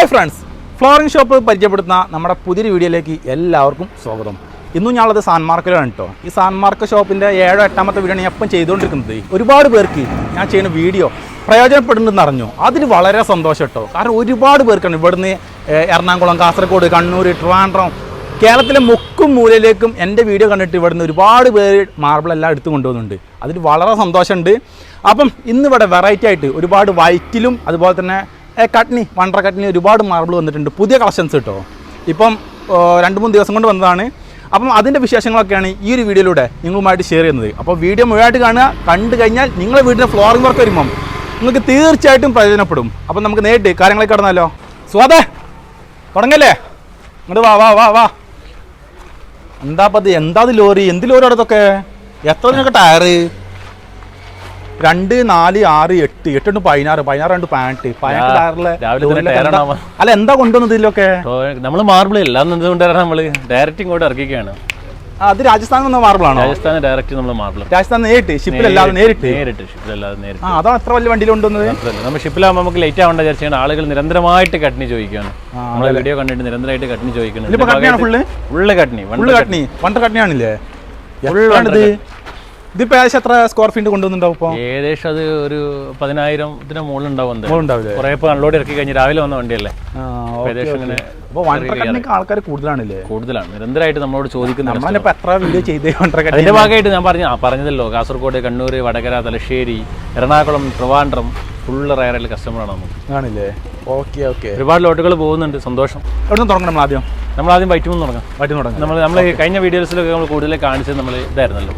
Hi friends. Flooring shop പരിചയപ്പെടുത്തുന്ന നമ്മുടെ പുതിയൊരു വീഡിയോയിലേക്ക് എല്ലാവർക്കും സ്വാഗതം. ഇന്നും ഞാനുള്ളത് സാൻമാർക്കിലാണ് കേട്ടോ ഈ സാൻമാർക്ക് ഷോപ്പിന്റെ ഏഴോ എട്ടാമത്തെ വീഡിയോ ഞാൻ എപ്പം ചെയ്തുകൊണ്ടിരിക്കുന്നത്. ഒരുപാട് പേർക്ക് ഞാൻ ചെയ്യുന്ന വീഡിയോ പ്രയോജനപ്പെടുന്നുണ്ടെന്ന് അറിഞ്ഞു. അതിൽ വളരെ സന്തോഷം കേട്ടോ കാരണം ഒരുപാട് പേർക്കാണ് ഇവിടുന്ന് എറണാകുളം കാസർഗോഡ് കണ്ണൂർ ട്രിവാൻഡ്രം കേരളത്തിലെ മുക്കും മൂലയിലേക്കും എന്റെ വീഡിയോ കണ്ടിട്ട് ഇവിടുന്ന് ഒരുപാട് പേര് മാർബിൾ എല്ലാം എടുത്തു കൊണ്ടുപോകുന്നുണ്ട് അതിൽ വളരെ സന്തോഷമുണ്ട്. അപ്പം ഇന്നിവിടെ വെറൈറ്റി ആയിട്ട് ഒരുപാട് വൈറ്റിലും അതുപോലെ തന്നെ കട്നി വണ്ടർ കട്നി ഒരുപാട് മാർബിൾ വന്നിട്ടുണ്ട്. പുതിയ കളക്ഷൻസ് കേട്ടോ ഇപ്പം രണ്ട് മൂന്ന് ദിവസം കൊണ്ട് വന്നതാണ്. അപ്പം അതിന്റെ വിശേഷങ്ങളൊക്കെയാണ് ഈ ഒരു വീഡിയോയിലൂടെ നിങ്ങളുമായിട്ട് ഷെയർ ചെയ്യുന്നത്. അപ്പോൾ വീഡിയോ മുഴുവനായിട്ട് കാണുക. കണ്ടു കഴിഞ്ഞാൽ നിങ്ങളുടെ വീടിന്റെ ഫ്ലോറിംഗ് വർക്ക് വരുമ്പം നിങ്ങൾക്ക് തീർച്ചയായിട്ടും പ്രയോജനപ്പെടും. അപ്പം നമുക്ക് നേരിട്ട് കാര്യങ്ങളൊക്കെ കടന്നാലോ? സ്വാദേ തുടങ്ങല്ലേ? ഇങ്ങോട്ട് വാ വാ വാ വാ. എന്താ പതി എന്താ ലോറി? എന്ത് ലോറി അടുത്തൊക്കെ എത്ര നിനക്ക് ടയറ്? രണ്ട് നാല് ആറ് എട്ട് എട്ട് ഉണ്ട് പതിനാറ് പതിനാറ് രണ്ട് പാന്റ് പതിനെട്ട് അല്ല എന്താ കൊണ്ടുവന്നത് ഇതിലൊക്കെ? നമ്മൾ മാർബിൾ ഇല്ല. എന്തുകൊണ്ടാണ് നമ്മൾ ഡയറക്റ്റ് ഇങ്ങോട്ട് ഇറക്കിക്കുകയാണ് ആ, അത് രാജസ്ഥാനിൽ നിന്ന് മാർബിളാണോ രാജസ്ഥാൻ ഡയറക്റ്റ് നമ്മൾ മാർബിൾ രാജസ്ഥാൻ നേരിട്ട് ഷിപ്പിലല്ലാതെ നേരിട്ട് നേരിട്ട്. ഷിപ്പിലല്ലാതെ നേരിട്ട്. ആ അതാണ് എത്ര വലിയ വണ്ടിയിൽ കൊണ്ടുവന്നത്? നമ്മൾ ഷിപ്പിലാകുമ്പോൾ നമുക്ക് ലേറ്റ് ആവേണ്ട വിചാരിച്ചാണ് ആളുകൾ നിരന്തരമായിട്ട് കട്നി ചോദിക്കുകയാണ്. നമ്മൾ നമ്മളെ വീഡിയോ കണ്ടിട്ട് നിരന്തരമായിട്ട് കട്നി ചോദിക്കുന്നത്. Full Katni full Katni wonder എത്രയാണിത്? ഇതിപ്പോ ഏകദേശം എത്ര സ്ക്വയർ ഫീറ്റ് കൊണ്ടുവന്നുണ്ടാവും ഇപ്പൊ? ഏകദേശം അത് ഒരു പതിനായിരത്തിന് മുകളിൽ ഉണ്ടാവും കുറെ അൺലോഡ് ഇറക്കി കഴിഞ്ഞ് രാവിലെ വന്ന വണ്ടിയല്ലേ? ആൾക്കാർ കൂടുതലാണല്ലേ? കൂടുതലാണ്. നിരന്തരമായിട്ട് നമ്മളോട് ചോദിക്കുന്ന നമ്മളിപ്പോ എത്ര വീഡിയോ ചെയ്ത് വണ്ടർ കട്നി അതിന്റെ ഭാഗമായിട്ട് ഞാൻ പറഞ്ഞു ആ പറഞ്ഞതല്ലോ. കാസർഗോഡ് കണ്ണൂർ വടകര തലശ്ശേരി എറണാകുളം ട്രിവാൻഡ്രം ഫുള്ള് റയറിൽ കസ്റ്റമറാണ് നമുക്ക്. ആണല്ലേ? Okay okay. ഒരുപാട് ലോട്ടുകൾ പോകുന്നുണ്ട്. സന്തോഷം. എവിടെ തുടങ്ങണം നമ്മൾ ആദ്യം? നമ്മൾ ആദ്യം വൈറ്റ് മൂന്ന് തുടങ്ങാം. വൈറ്റും തുടങ്ങാം. നമ്മൾ നമ്മൾ കഴിഞ്ഞ വീഡിയോസിലൊക്കെ നമ്മൾ കൂടുതൽ കാണിച്ചത് നമ്മൾ ഇതായിരുന്നല്ലോ.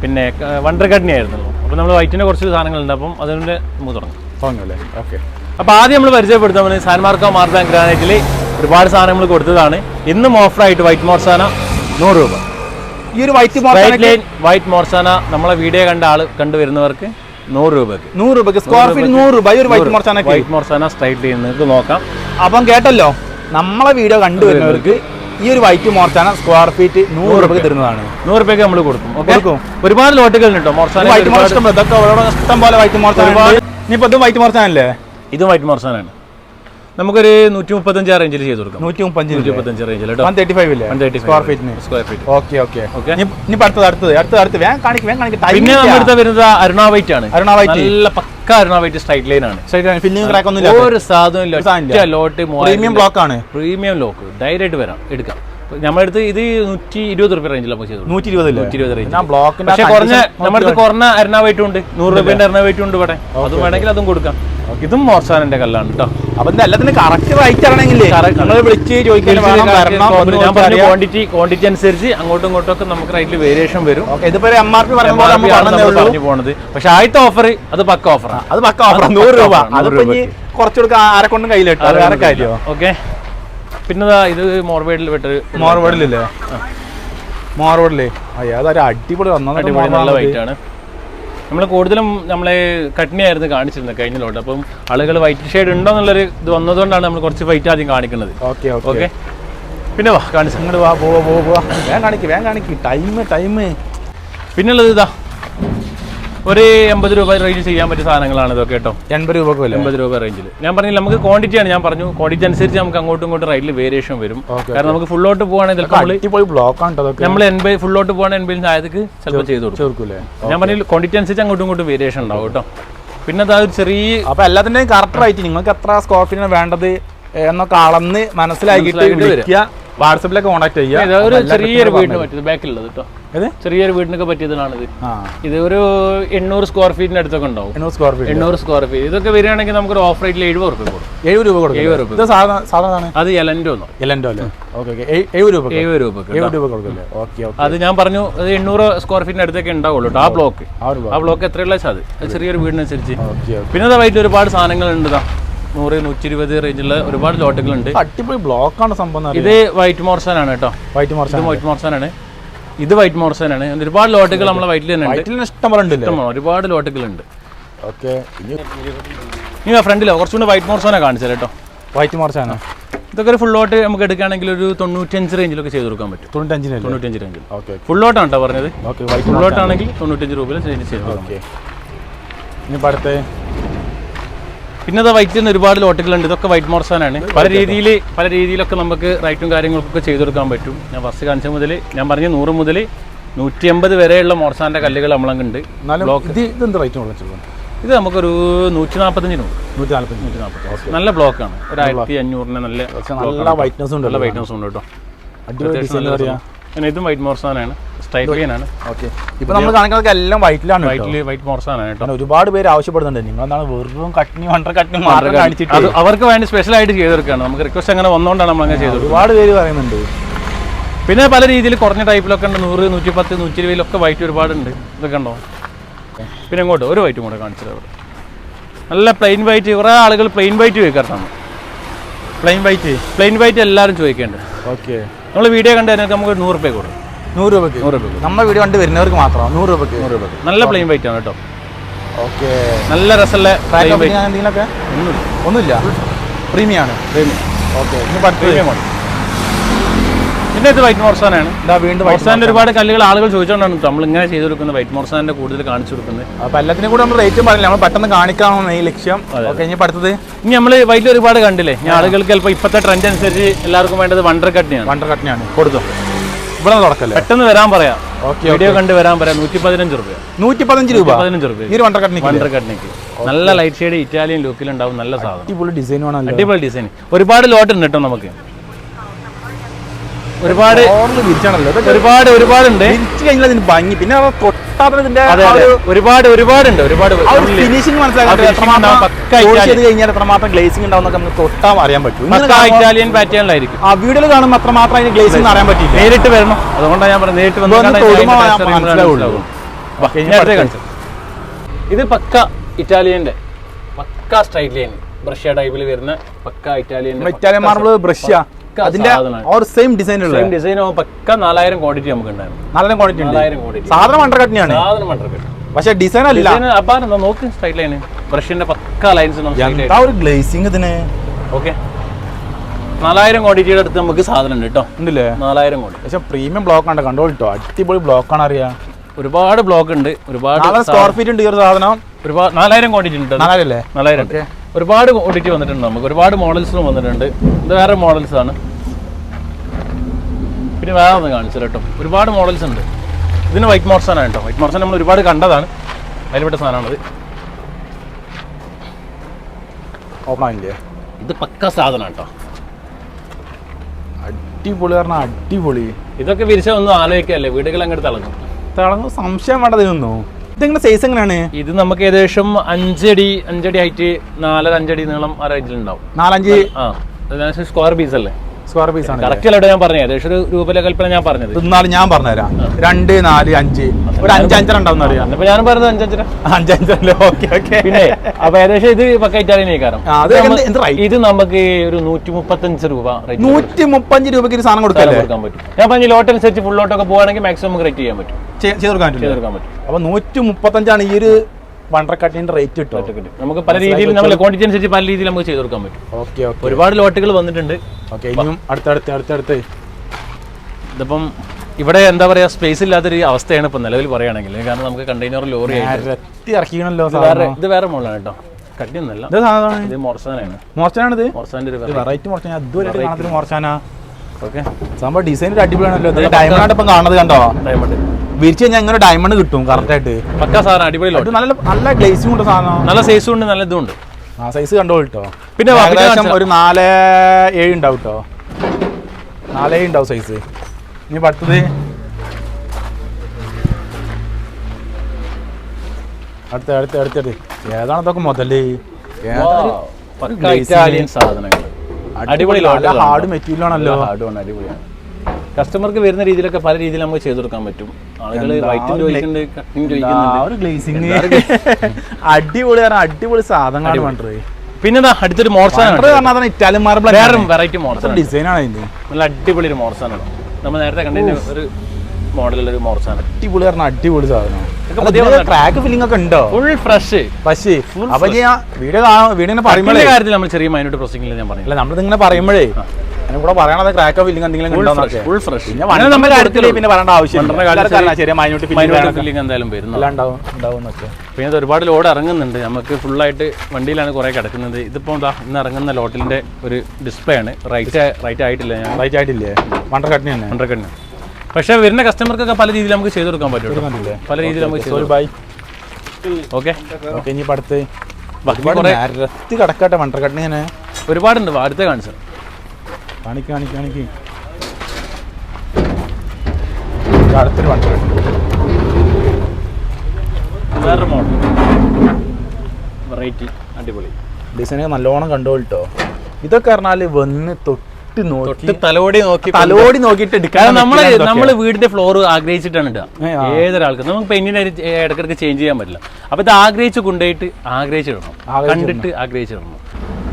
പിന്നെ വണ്ടർ കട്നി ആയിരുന്നു. അപ്പോൾ നമ്മൾ വൈറ്റിന്റെ കുറച്ച് സാധനങ്ങളുണ്ട്. അപ്പം അതുകൊണ്ട് നമുക്ക് തുടങ്ങും. തുടങ്ങും അല്ലേ? ഓക്കെ. അപ്പോൾ ആദ്യം നമ്മൾ പരിചയപ്പെടുത്തുന്നത് സാൻമാർക്കോ മാർത്താൻ ഗ്രാനൈറ്റിൽ ഒരുപാട് സാധനങ്ങൾ കൊടുത്തതാണ്. ഇന്നും ഓഫറായിട്ട് വൈറ്റ് മോർസാന നൂറ് രൂപ. ഈ ഒരു വൈറ്റ് വൈറ്റ് ലൈൻ വൈറ്റ് മോർസാന നമ്മളെ വീഡിയോ കണ്ട ആൾ കണ്ടുവരുന്നവർക്ക് നൂറ് രൂപയ്ക്ക് നൂറ് രൂപയ്ക്ക് സ്ക്വയർ ഫീറ്റ് നൂറ് രൂപ ഈ ഒരു വൈറ്റ് മോർസാന വൈറ്റ് മോർസാന സ്ട്രൈറ്റ് ലൈൻ നിങ്ങൾക്ക് നോക്കാം. അപ്പം കേട്ടല്ലോ നമ്മളെ വീഡിയോ കണ്ടുവരുന്നവർക്ക് ഈ ഒരു വൈറ്റ് മോർച്ചാന സ്ക്വയർ ഫീറ്റ് നൂറ് രൂപയ്ക്ക് തരുന്നതാണ്. നൂറ് രൂപയ്ക്ക് നമ്മൾ കൊടുക്കും. കൊടുക്കും. ഒരുപാട് ലോട്ടുകൾ കിട്ടും കേട്ടോ മോർസാന വൈറ്റ് മോർച്ച ഇതൊക്കെ ഇഷ്ടം പോലെ വൈറ്റ് മോർച്ചാന ഇനിയിപ്പോ ഇതും വൈറ്റ് മോർച്ചാനല്ലേ? ഇതും വൈറ്റ് മോർച്ചാനാണ്. നമുക്കൊരു നൂറ്റി മുപ്പത്തഞ്ച് റേഞ്ചിൽ ചെയ്ത് കൊടുക്കാം. നൂറ്റി മുപ്പഞ്ച് നൂറ്റി മുപ്പത്തഞ്ച് റേഞ്ചിൽ വൺ തേർട്ടി ഫൈവ് ഇല്ലേ? One thirty square ഫീറ്റിന് square feet okay okay okay ഇനി അടുത്തത് അടുത്തത് അടുത്തത്. അടുത്ത് വേഗം കാണിക്ക് വേഗം കാണിക്ക്. പിന്നെ നമ്മുടെ അടുത്ത് വരുന്നത് അരുണ വൈറ്റ് ആണ്. അരുണ വൈറ്റ് നല്ല വൈറ്റ് സ്ട്രൈറ്റ് ലൈൻ ആണ്. ഒരു സാധനം ഇല്ല. സാധനം ഇല്ല. ലോട്ട് പ്രീമിയം ബ്ലോക്ക് ആണ്. പ്രീമിയം ലോക്ക് ഡയറക്റ്റ് വരാം. എടുക്കാം. നമ്മുടെ അടുത്ത് ഇത് നൂറ്റി ഇരുപത് റുപ്യ റേഞ്ചിൽ നമുക്ക് ചെയ്തു നൂറ്റി ഇരുപത് നൂറ്റി ഇരുപത് റേഞ്ച് ഞാൻ ബ്ലോക്കിന്റെ പക്ഷെ കുറഞ്ഞ നമ്മുടെ അടുത്ത് കുറഞ്ഞ അരുണ ഉണ്ട്. നൂറ് റുപ്യന്റെ അരുണ ഉണ്ട് ഇവിടെ. അത് വേണമെങ്കിൽ അതും കൊടുക്കാം. ഇതും മോർസാനന്റെ കല്ലാണ് കേട്ടോ അപ്പൊ എല്ലാത്തിനും കറക്റ്റ് റൈറ്റ്. നിങ്ങൾ വിളിച്ച് ചോദിക്കാൻ ക്വാണ്ടിറ്റി ക്വാണ്ടിറ്റി അനുസരിച്ച് അങ്ങോട്ടും ഇങ്ങോട്ടും ഒക്കെ നമുക്ക് റേറ്റിൽ വേരിയേഷൻ വരും. ഇതിപ്പോ എം ആർ പി പറഞ്ഞു പോണത്. പക്ഷെ ആദ്യത്തെ ഓഫർ അത് പക്ക ഓഫറാണ് അത് പക്ക ഓഫർ നൂറ് രൂപ. അത് നൂറ് അതിപ്പോ ഇനി കുറച്ച് കൊടുക്കാൻ ആരെ കൊണ്ടും കയ്യിലിട്ടോ വേറെ കാര്യമോ ഓക്കെ പിന്നെ ഇത് മോർവേഡിൽ വിട്ട് മോർവേഡിലില്ലേ? മോർവേഡിലേ. അയ്യോ അതൊരു അടിപൊളി അടിപൊളി നല്ല വൈറ്റ് ആണ്. നമ്മൾ കൂടുതലും നമ്മളെ കട്നി ആയിരുന്നു കാണിച്ചിരുന്നത് കഴിഞ്ഞ ലോട്ട് അപ്പം ആളുകൾ വൈറ്റ് ഷെയ്ഡ് ഉണ്ടോ എന്നുള്ളൊരു ഇത് വന്നതുകൊണ്ടാണ് നമ്മൾ കുറച്ച് വൈറ്റ് ആദ്യം കാണിക്കുന്നത്. Okay okay. പിന്നെ വാ കാണിച്ചു. ഇങ്ങോട്ട് വാ പോവാ പോവാ പോവാ. വേഗം കാണിക്ക് വേഗം കാണിക്ക്. ടൈം ടൈം പിന്നുള്ളത് ഇതാ. ഒരു എൺപത് രൂപ റേഞ്ച് ചെയ്യാൻ പറ്റിയ സാധനങ്ങളാണ് ഇതൊക്കെ കേട്ടോ. എൺപത് രൂപ എൺപത് രൂപ റേഞ്ചിൽ ഞാൻ പറഞ്ഞില്ല നമുക്ക് ക്വാണ്ടിറ്റി ആണ് ഞാൻ പറഞ്ഞു. ക്വാണ്ടിറ്റി അനുസരിച്ച് നമുക്ക് അങ്ങോട്ടും ഇങ്ങോട്ടും റൈഡിൽ വേരിയേഷൻ വരും. കാരണം നമുക്ക് ഫുള്ളോട്ട് പോവാണെങ്കിൽ നമ്മൾ എൺപത് ഫുള്ളോട്ട് പോകണ എൺപതിന് ആയതൊക്കെ ചിലപ്പോൾ ചെയ്തു കൊടുക്കും ഞാൻ പറഞ്ഞില്ല ക്വാണ്ടിറ്റി അനുസരിച്ച് അങ്ങോട്ടും ഇങ്ങോട്ടും വേരിയേഷൻ ഉണ്ടാവും കേട്ടോ. പിന്നെ അത് ഒരു ചെറിയ അപ്പൊ എല്ലാത്തിന്റെയും കറക്റ്റ് റേറ്റ് നിങ്ങൾക്ക് എത്ര സ്ക്വയർ വേണ്ടത് എന്നൊക്കെ അളന്ന് മനസ്സിലാക്കിയിട്ട് വാട്സപ്പിലൊക്കെ കോൺടാക്ട് ചെയ്യുക. ഒരു ചെറിയൊരു വീടിന് പറ്റിയത് ബാക്കിലുള്ളത് കേട്ടോ ചെറിയൊരു വീടിനൊക്കെ പറ്റിയതാണ് ഇത് ഇത് ഒരു എണ്ണൂറ് സ്ക്വയർ ഫീറ്റിന് അടുത്തൊക്കെ ഉണ്ടാവും. എണ്ണൂറ് സ്ക്വയർ ഫീറ്റ് എണ്ണൂറ് സ്ക്വയർ ഫീറ്റ് ഇതൊക്കെ വരികയാണെങ്കിൽ നമുക്ക് ഒരു ഓഫ് റേറ്റിൽ എഴുപത് റുപ്യ കൊടുക്കും. എഴുപത് രൂപ കൊടുക്കും. എഴുപത് രൂപ. സാധാരണ അത് എലൻഡോ എലൻഡോ അല്ലേ? ഓക്കെ ഓക്കെ എഴുപത് രൂപ എഴുപത് രൂപക്ക് എഴുപത് രൂപ കൊടുക്കല്ലേ ഓക്കെ ഓക്കെ അത് ഞാൻ പറഞ്ഞു അത് എണ്ണൂറ് സ്ക്വയർ ഫീറ്റിന് അടുത്തൊക്കെ ഉണ്ടാവുള്ളൂ ആ ബ്ലോക്ക് ആ ബ്ലോക്ക് എത്രയുള്ള അത്. ചെറിയൊരു വീടിനനുസരിച്ച്. പിന്നെ അതായിട്ട് ഒരുപാട് സാധനങ്ങളുണ്ട് ഇതാ നൂറ് നൂറ്റി ഇരുപത് റേഞ്ചിലുള്ള ഒരുപാട് ലോട്ടുകളുണ്ട് അടിപൊളി ബ്ലോക്കാണ് സംഭവം ഇത് വൈറ്റ് മോർസാൻ ആണ് കേട്ടോ. വൈറ്റ് ഇത് വൈറ്റ് മോർസാൻ ആണ്. ഇത് വൈറ്റ് മോർസാൻ ആണ്. ഒരുപാട് ലോട്ടുകൾ നമ്മളെ വൈറ്റിൽ തന്നെ വൈറ്റിൽ ഇഷ്ടം പോലെ ഉണ്ടല്ലേ? ഇഷ്ടമാണ് ഒരുപാട് ലോട്ടുകളുണ്ട് ഓക്കെ ഇനി ഫ്രണ്ടിലോ കുറച്ചുകൂടി വൈറ്റ് മോർസാനാണ് കാണിച്ചത് കേട്ടോ. വൈറ്റ് മാർച്ചാണ് ഇതൊക്കെ ഒരു ഫുൾ ലോട്ട് നമുക്ക് എടുക്കുകയാണെങ്കിൽ ഒരു തൊണ്ണൂറ്റഞ്ച് റേഞ്ചിലൊക്കെ ചെയ്ത് കൊടുക്കാൻ പറ്റും. തൊണ്ണൂറ്റഞ്ച് തൊണ്ണൂറ്റഞ്ച് റേഞ്ചിൽ ഓക്കെ ഫുൾ ലോട്ടാണ് കേട്ടോ പറഞ്ഞത്. ഓക്കെ ഫുൾ ലോട്ടാണെങ്കിൽ തൊണ്ണൂറ്റഞ്ച് രൂപയിൽ ചെയ്ത് ചെയ്ത് കൊടുക്കാം ഓക്കെ ഇനി അടുത്ത് പിന്നെ അത് വൈറ്റ് ചെയ്യുന്ന ഒരുപാട് ലോട്ടുകളുണ്ട് ഇതൊക്കെ വൈറ്റ് മോർസാനാണ് പല രീതിയിൽ പല രീതിയിലൊക്കെ നമുക്ക് റൈറ്റും കാര്യങ്ങൾക്കൊക്കെ ചെയ്തു കൊടുക്കാൻ പറ്റും. ഞാൻ ഫസ്റ്റ് കാണിച്ച മുതൽ ഞാൻ പറഞ്ഞ നൂറ് മുതൽ നൂറ്റി എൺപത് വരെയുള്ള മോർസാന്റെ കല്ലുകൾ നമ്മളങ്ങുണ്ട്. ഇത് നമുക്കൊരു നൂറ്റി നാൽപ്പത്തഞ്ചിന് നൂറ്റി നാൽപ്പത്തി നൂറ്റി നാൽപ്പത്തഞ്ച് നല്ല ബ്ലോക്കാണ് ഒരു ആയിരത്തി അഞ്ഞൂറിന് നല്ല നല്ല വൈറ്റ്നസ് ഉണ്ട് നല്ല വൈറ്റ്നസ് ഉണ്ട് കേട്ടോ. അടിപൊളി പിന്നെ ഇതും വൈറ്റ് മോർസാനാണ് സ്ട്രൈപ്ലിയനാണ് ഓക്കെ ഇപ്പൊ നമ്മൾ കാണിക്കുന്നതൊക്കെ എല്ലാം വൈറ്റിലാണ് വൈറ്റിൽ വൈറ്റ് മോർസാനാണ് കേട്ടോ. ഒരുപാട് പേര് ആവശ്യപ്പെടുന്നുണ്ട്. നിങ്ങൾ എന്താണ് വെറും കട്ടിനി വണ്ടർ കട്ടിനി മാത്രം കാണിച്ചിട്ട്? അത് അവർക്ക് വേണ്ടി സ്പെഷ്യൽ ആയിട്ട് ചെയ്തെടുക്കുകയാണ്. നമുക്ക് റിക്വസ്റ്റ് അങ്ങനെ വന്നുകൊണ്ടാണ് നമ്മൾ അങ്ങനെ ചെയ്തത്. ഒരുപാട് പേര് പറയുന്നുണ്ട്. പിന്നെ പല രീതിയിൽ കുറഞ്ഞ ടൈപ്പിലൊക്കെ ഉണ്ട്. നൂറ് നൂറ്റി പത്ത് നൂറ്റി ഇരുപതിലൊക്കെ വൈറ്റ് ഒരുപാടുണ്ട്. ഇതൊക്കെ ഉണ്ടോ പിന്നെ ഇങ്ങോട്ട് ഒരു വൈറ്റും കൂടെ കാണിച്ചത് അവിടെ. നല്ല പ്ലെയിൻ വൈറ്റ് കുറേ ആളുകൾ പ്ലെയിൻ വൈറ്റ് ചോദിക്കാറുണ്ട്. പ്ലെയിൻ വൈറ്റ് പ്ലെയിൻ വൈറ്റ് എല്ലാവരും ചോദിക്കേണ്ടത് ഓക്കെ നമ്മൾ വീഡിയോ കണ്ടു കഴിഞ്ഞാൽ നമുക്ക് നൂറ് രൂപ കൊടുക്കും. നൂറ് രൂപയ്ക്ക്? നൂറ് രൂപ നമ്മുടെ വീഡിയോ കണ്ട് വരുന്നവർക്ക് മാത്രം? നൂറ് രൂപയ്ക്ക്? നൂറ് രൂപ നല്ല പ്ലെയിൻ വൈറ്റ് ആണ് കേട്ടോ. ഓക്കെ. നല്ല രസമുള്ള എന്തെങ്കിലുമൊക്കെ ഒന്നുമില്ല. ഒന്നുമില്ല? പ്രീമിയം. ആണ് ഓക്കെ. ഇനി പ്രീമിയം ആണ്. ഇത് വൈറ്റ് മോർസാനാണ് ഇതാ വീണ്ടും മോർസാന്റെ ഒരുപാട് കല്ലുകൾ ആളുകൾ ചോദിച്ചുകൊണ്ടാണ് നമ്മൾ ഇങ്ങനെ ചെയ്ത് കൊടുക്കുന്നത് വൈറ്റ് മോർസാന്റെ കൂടുതൽ കാണിച്ചു കൊടുക്കുന്നത്. അപ്പൊ എല്ലാത്തിനും കൂടെ നമ്മൾ റേറ്റും പറഞ്ഞില്ല? നമ്മൾ പെട്ടെന്ന് കാണിക്കാമെന്ന് ഈ ലക്ഷ്യം. ഓക്കെ ഇനി അടുത്തത്. ഇനി നമ്മൾ വൈറ്റിൽ ഒരുപാട് കണ്ടില്ലേ? ഞാൻ ആളുകൾക്ക് ചിലപ്പോൾ ഇപ്പോഴത്തെ ട്രെൻഡ് അനുസരിച്ച് എല്ലാവർക്കും വേണ്ടത് വണ്ടർ കട്ടിയാണ് വണ്ടർ കട്ടിനാണ് കൊടുത്തു. ഇവിടെ തുടക്കല്ലേ? പെട്ടെന്ന് വരാൻ പറയാം. ഓക്കെ വീഡിയോ കണ്ട് വരാൻ പറയാം. നൂറ്റി പതിനഞ്ച് രൂപ. നൂറ്റി പതിനഞ്ച് രൂപ പതിനഞ്ച് രൂപ ഈ വണ്ടർ കട്ടിനിക്ക് വണ്ടർ കട്ടിക്ക് നല്ല ലൈറ്റ് ഷെയ്ഡ് ഇറ്റാലിയൻ ലുക്കിലുണ്ടാവും നല്ല സാധനം. അടിപൊളി ഡിസൈൻ അടിപൊളി ഡിസൈൻ ഒരുപാട് ലോട്ട് ഉണ്ട് കേട്ടോ നമുക്ക്. ഒരുപാട് ഇതൊക്കെ ഒരുപാട് ഉണ്ട് ഭംഗി. പിന്നെ അത് തൊട്ടാത്ത ഇതിന്റെ അതെ ആ അതെ ഒരു ഒരുപാട് ഉണ്ട് ഒരുപാട് ഫിനിഷിംഗ്. പക്ക കഴിഞ്ഞാൽ എത്രമാത്രം ഗ്ലേസിംഗ് ഉണ്ടാവും നമുക്ക് തൊട്ടാൽ അറിയാൻ പറ്റും. ഇറ്റാലിയൻ പാറ്റേണിലായിരിക്കും ആ വീഡിയോയിൽ കാണുമ്പോൾ അത്രമാത്രം അതിന് ഗ്ലേസിംഗ് അറിയാൻ പറ്റില്ല നേരിട്ട് വരണം. അതുകൊണ്ടാണ് ഞാൻ പറഞ്ഞത് നേരിട്ട് മനസ്സിലാവുള്ളൂ. ഇത് പക്ക ഇറ്റാലിയന്റെ പക്ക സ്ട്രൈറ്റ് ലൈൻ ബ്രഷ്യ ടൈപ്പിൽ വരുന്ന പക്ക ഇറ്റാലിയൻ ഇറ്റാലിയൻ മാർബിൾ അതിന്റെ ഓർ ഒരു സെയിം ഡിസൈൻ ഉള്ള. സെയിം ഡിസൈൻ പക്ക നാലായിരം ക്വാണ്ടിറ്റി നമുക്ക് ഉണ്ടായിരുന്നു നല്ല ക്വാണ്ടിറ്റി നാലായിരം ക്വാണ്ടിറ്റി സാധാരണ വണ്ടർ കട്ടിനാണ് സാധനം മണ്ടർ പക്ഷെ ഡിസൈൻ അല്ല. നോക്ക് സ്ട്രൈറ്റ് ലൈൻ ബ്രഷിന്റെ പക്ക ലൈൻസ് എന്താ ഒരു ഗ്ലേസിംഗ് ഇതിന്? ഓക്കെ നാലായിരം ക്വാണ്ടിറ്റിയുടെ അടുത്ത് നമുക്ക് സാധനം ഉണ്ട് കേട്ടോ. ഉണ്ടല്ലേ? നാലായിരം ക്വാണ്ടിറ്റി പക്ഷെ പ്രീമിയം ബ്ലോക്ക് ആണ് കണ്ടോ? കേട്ടോ അടിപൊളി ബ്ലോക്ക് ആണ് അറിയാം. ഒരുപാട് ബ്ലോക്ക് ഉണ്ട്. ഒരുപാട് സ്ക്വയർ ഫീറ്റ് ഉണ്ട് ഈ ഒരു സാധനം. ഒരുപാട് നാലായിരം ക്വാണ്ടിറ്റി ഉണ്ട്. നാലായിരം അല്ലേ? നാലായിരം. ഒരുപാട് ഓഡിറ്റ് വന്നിട്ടുണ്ട് നമുക്ക്. ഒരുപാട് മോഡൽസും വന്നിട്ടുണ്ട്. ഇത് വേറെ മോഡൽസ് ആണ്. പിന്നെ വേറെ ഒന്ന് കാണിച്ചു കേട്ടോ. ഒരുപാട് മോഡൽസ് ഉണ്ട്. ഇതിന് വൈറ്റ് മോർസാണ് കേട്ടോ. വൈറ്റ് മോർസാൻ നമ്മൾ ഒരുപാട് കണ്ടതാണ്. അതിൽപ്പെട്ട സാധനമാണത്. ആയില്ലേ ഇത് പക്ക സാധനം കേട്ടോ. അടിപൊളി പറഞ്ഞാൽ അടിപൊളി. ഇതൊക്കെ വിരിച്ച ഒന്നും ആലോചിക്കല്ലേ? വീടുകൾ അങ്ങോട്ട് തിളങ്ങും. തിളങ്ങും. സംശയം വേണ്ടത് ഇതിനൊന്നു ഇതെങ്ങനെ സൈസ് എങ്ങനെയാണ്? ഇത് നമുക്ക് ഏകദേശം അഞ്ചടി അഞ്ചടി ഹൈറ്റ് നാലര അഞ്ചടി നീളം ആ റേഞ്ചിലുണ്ടാവും നാലഞ്ച്. ആ സ്ക്വയർ പീസ് അല്ലേ? സ്ക്വയർ പീസ് ആണ് കറക്റ്റ് അല്ല ഞാൻ പറഞ്ഞത്? ഏകദേശം ഒരു ഞാൻ പറഞ്ഞത്. എന്നാലും ഞാൻ പറഞ്ഞുതരാം. രണ്ട് നാല് അഞ്ച്. ഒരു അഞ്ച് അഞ്ചര ഉണ്ടാവും അറിയാം. അപ്പൊ ഞാൻ പറഞ്ഞത് അഞ്ചഞ്ചര. അഞ്ച് അഞ്ചല്ലേ ഓക്കെ ഓക്കെ. പിന്നെ അപ്പൊ ഏകദേശം ഇത് പക്ക ഇറ്റാലിയൻ കാരണം ഇത് നമുക്ക് ഒരു നൂറ്റി മുപ്പത്തഞ്ച് രൂപ നൂറ്റി മുപ്പഞ്ച് രൂപയ്ക്ക് ഒരു സാധനം കൊടുക്കാൻ പറ്റും. ഞാൻ പറഞ്ഞ ലോട്ട് അനുസരിച്ച് ഫുൾ ലോട്ടൊക്കെ പോവാണെങ്കിൽ മാക്സിമം റേറ്റ് ചെയ്യാൻ പറ്റും. ചെയ്തെടുക്കാൻ പറ്റും. അപ്പൊ നൂറ്റി മുപ്പത്തഞ്ചാണ് ഈ ഒരു വണ്ടർ കട്ടിന്റെ റേറ്റ് കിട്ടും. നമുക്ക് പല രീതിയിൽ നമ്മൾ ക്വാണ്ടിറ്റി അനുസരിച്ച് പല രീതിയിൽ നമുക്ക് ചെയ്ത് കൊടുക്കാൻ പറ്റും. ഒരുപാട് ലോട്ടുകൾ വന്നിട്ടുണ്ട്. ഓക്കെ ഇനിയും അടുത്തടുത്ത് അടുത്തടുത്ത് ഇതിപ്പം ഇവിടെ എന്താ പറയാ സ്പേസ് ഇല്ലാത്തൊരു അവസ്ഥയാണ് ഇപ്പൊ നിലവിൽ പറയുകയാണെങ്കിൽ. കാരണം നമുക്ക് കണ്ടെയ്നർ ലോറി നിരത്തി ഇറക്കിക്കണല്ലോ ഇത് വേറെ ഇത് വേറെ മോളാണ് കേട്ടോ. കട്ടിയൊന്നല്ല ഇത് സാധനമാണ് ഇത് മോർസാനാണ്. മോർച്ചാനാണിത് മോർസാന്റെ ഒരു വെറൈറ്റി മോർച്ചാൻ അതുവരെ കാണാത്തൊരു മോർച്ചാനാ ഓക്കെ. സംഭവം ഡിസൈൻ അടിപൊളിയാണല്ലോ. ഡയമണ്ട് ഇപ്പം കാണുന്നത് കണ്ടോ? ഡയമണ്ട് വിരിച്ചു കഴിഞ്ഞാൽ ഇങ്ങനെ ഡയമണ്ട് കിട്ടും കറക്റ്റ് ആയിട്ട്. പക്ക സാധനം അടിപൊളി നല്ല നല്ല ഗ്ലേസിംഗ് ഉണ്ട് സാധനം. നല്ല സൈസും ഉണ്ട് നല്ല ഇതും ഉണ്ട് ആ സൈസ് കണ്ടോ കേട്ടോ പിന്നെ ഏകദേശം ഒരു നാല് ഏഴ് ഉണ്ടാവും കേട്ടോ നാലേ ഉണ്ടാവും സൈസ് ഇനി പടുത്തത് അടുത്തത്. അടുത്ത അടുത്ത അടുത്തത് ഏതാണ് ഇതൊക്കെ മുതൽ? സാധനങ്ങൾ അടിപൊളി ഹാർഡ് മെറ്റീരിയൽ ആണല്ലോ ഹാർഡ് അടിപൊളിയാണ്. കസ്റ്റമർക്ക് വരുന്ന രീതിയിലൊക്കെ പല രീതിയിൽ നമുക്ക് ചെയ്തു കൊടുക്കാൻ പറ്റും. ആളുകൾ വൈറ്റും ചോദിക്കുന്നുണ്ട് കട്ടിങ് ചോദിക്കുന്നുണ്ട് അടിപൊളി അടിപൊളി സാധനങ്ങളാണ് വേണ്ടത് പിന്നെ അടുത്തൊരു മോർസാണ് ഇറ്റാലിയൻ മാർബിൾ വേറെ വെറൈറ്റി മോർസാണ് ഡിസൈനാണ് നല്ല അടിപൊളി ഒരു മോർസാണ് നമ്മൾ നേരത്തെ കണ്ടതിന്റെ ഒരു മോഡലുള്ള ഒരു മോർസാണ് അടിപൊളി പറഞ്ഞാൽ അടിപൊളി സാധനം. ക്രാക്ക് ഫില്ലിംഗ് ഒക്കെ ഉണ്ടോ? ഫുൾ ഫ്രഷ് പക്ഷേ അപ്പൊ ഞാൻ വീഡിയോ വീഡിയോ ഇങ്ങനെ പറയുമ്പോഴേ കാര്യത്തിൽ നമ്മൾ ചെറിയ മൈനോട്ട് പ്രോസസിംഗിൽ ഞാൻ പറഞ്ഞു അല്ല നമ്മളിത് ഇങ്ങനെ പറയുമ്പോഴേ അതിന് കൂടെ പറയണത് ക്രാക്കോ ഫില്ലിംഗ് എന്തെങ്കിലും full fresh. പിന്നെ നമ്മൾ പിന്നെ പറയേണ്ട ആവശ്യമില്ല. മൈനോട്ട് ഫില്ലിംഗ് എന്തായാലും പിന്നെ ഒരുപാട് ലോഡ് ഇറങ്ങുന്നുണ്ട്. നമുക്ക് ഫുള്ളായിട്ട് വണ്ടിയിലാണ് കുറേ കിടക്കുന്നത്. ഇതിപ്പോൾ എന്താ ഇന്ന് ഇറങ്ങുന്ന ലോട്ടിന്റെ ഒരു ഡിസ്പ്ലേ ആണ്. റൈറ്റ് റൈറ്റ് ആയിട്ടില്ല ഞാൻ. റൈറ്റ് ആയിട്ടില്ലേ? വണ്ടർ കട്ടിന് തന്നെ. വണ്ടർ കട്ടിന്. പക്ഷേ വരുന്ന കസ്റ്റമർക്കൊക്കെ പല രീതിയിൽ നമുക്ക് ചെയ്ത് കൊടുക്കാൻ പറ്റും പല രീതിയിൽ നമുക്ക് ഒരു ബൈ ഓക്കെ ഓക്കെ ഇനി അടുത്ത് ബാക്കി കുറേ നിരത്തി കിടക്കട്ടെ വണ്ടർ കട്ടിന് ഇങ്ങനെ. ഒരുപാടുണ്ട്. അടുത്ത കാണിച്ചു. കാണിക്ക് കാണിക്ക് കാണിക്ക്. അടുത്തൊരു വണ്ടി വേറൊരു മോഡൽ. വെറൈറ്റി അടിപൊളി. ഡിസൈനൊക്കെ നല്ലോണം കണ്ടോളിട്ടോ ഇതൊക്കെ പറഞ്ഞാൽ വന്ന് തൊട്ട് നോക്കി തലോടി നോക്കി തലോടി നോക്കിയിട്ട് എടുക്കാം നമ്മൾ നമ്മൾ വീടിന്റെ ഫ്ലോർ ആഗ്രഹിച്ചിട്ടാണ് ഇടുക. ഏതൊരാൾക്കും. നമുക്ക് പെയിന്റിന് ഇടക്കിടക്ക് ചേഞ്ച് ചെയ്യാൻ പറ്റില്ല. അപ്പൊ ഇത് ആഗ്രഹിച്ച് കൊണ്ടുപോയിട്ട് ആഗ്രഹിച്ചിടണം. കണ്ടിട്ട് ആഗ്രഹിച്ചിടണം.